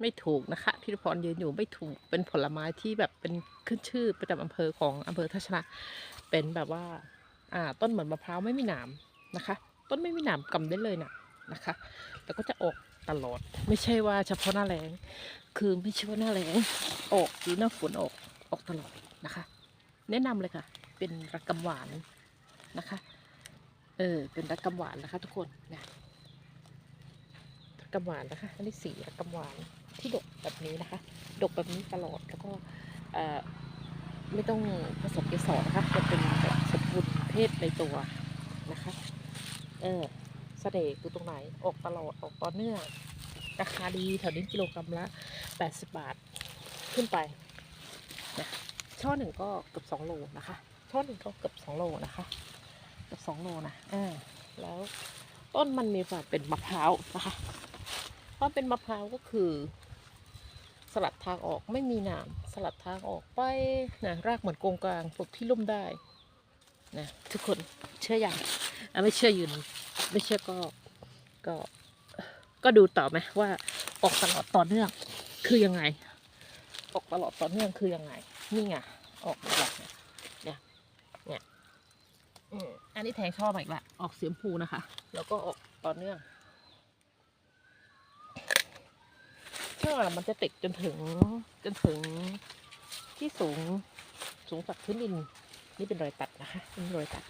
ไม่ถูกนะคะ ที่พรยืนอยู่ไม่ถูกเป็นผลไม้ที่แบบเป็นขึ้นชื่อประจำอำเภอของอำเภอทัชนะเป็นแบบว่าอ่าต้นเหมือนมะพร้าวไม่มีหนามนะคะ ต้นไม่มีหนามกำได้เลยนะนะคะแล้วก็จะออกตลอด ไม่ใช่ว่าเฉพาะหน้าแรงคือไม่ใช่ว่าหน้าแรงออกหรือหน้าฝนออกออกตลอดนะคะ แนะนำเลยค่ะ เป็นรักกำหวานนะคะเออเป็นรักกำหวานนะคะ ทุกคนนะรักกำหวานนะคะ อันนี้สีรักกำหวาน ที่ดกแบบนี้นะคะ ดกแบบนี้ตลอดแล้วก็ไม่ต้องผสมเกสรนะคะจะเป็นแบบสมบูรณ์เพศในตัวนะคะ เออเสน่ห์คือตรงไหน ออกตลอด ออกต่อเนื่อง ราคาดีแถวนี้กิโลกรัมละ 80 บาทขึ้นไปนะช่อหนึ่งก็เกือบ2โลนะคะ ช่อหนึ่งก็เกือบ2โลนะคะ เกือบ2โลนะอ่าแล้วต้นมันมีความเป็นมะพร้าวนะคะ เพราะเป็นมะพร้าวก็คือ สลัดทางออกไม่มีหนามสลัดทางออกไปนะรากเหมือนโกงกลางปลูกที่ร่มได้นะทุกคนเชื่ออย่างไม่เชื่อยืนไม่เชื่อก็ก็ก็ดูต่อไหมว่าออกตลอดต่อเนื่องคือยังไง ออกตลอดต่อเนื่องคือยังไง นี่ไงออกแบบเนี่ยเนี่ยอันนี้แทงช่อมาอีกละออกเสียมพูนะคะ แล้วก็ออกต่อเนื่อง ช่อมันจะติดจนถึงจนถึงที่สูงสูงจากพื้นดิน นี่เป็นรอยตัดนะคะเป็นรอยตัด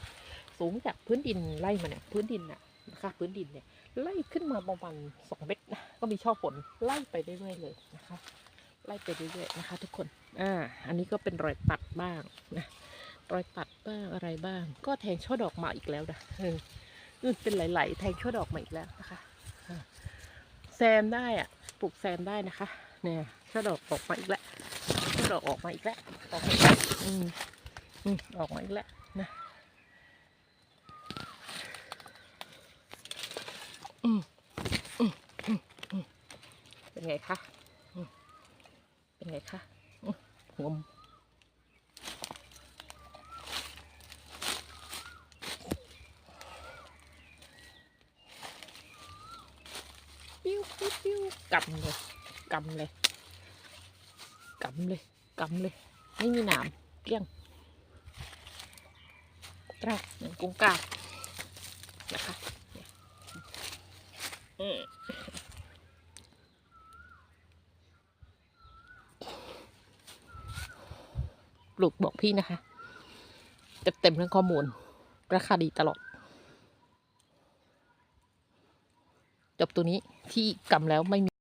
สูงจากพื้นดินไล่มาเนี่ยพื้นดินน่ะนะคะพื้นดินเนี่ยไล่ขึ้นมาประมาณสองเมตรนะก็มีช่อฝนไล่ไปเรื่อยๆเลยนะคะ ไล่ไปเรื่อยๆนะคะ ทุกคนอ่าอันนี้ก็เป็นรอยตัดบ้างนะรอยตัดบ้างอะไรบ้าง ก็แทงช่อดอกมาอีกแล้วนะเออเออเป็นหลาย ๆ แทงช่อดอกมาอีกแล้วนะคะ แซมได้อะปลูกแซมได้นะคะ เนี่ยช่อดอกออกมาอีกแล้วช่อดอกออกมาอีกแล้วออกมาอีกแล้วอืมอืมออกมาอีกแล้วนะอืมอืมอืมอืมเป็นไงคะเป็นไงคะงม ปิ้วปิ้วปิ้วกำเลยกำเลยกำเลยกำเลย ไม่มีหนามเกลี้ยงตราเหมือนกุ้งกานะคะอืมปลูกบอกพี่นะคะเต็มเต็มๆทั้งข้อมูล ราคาดีตลอด จบตัวนี้ที่กำแล้วไม่มี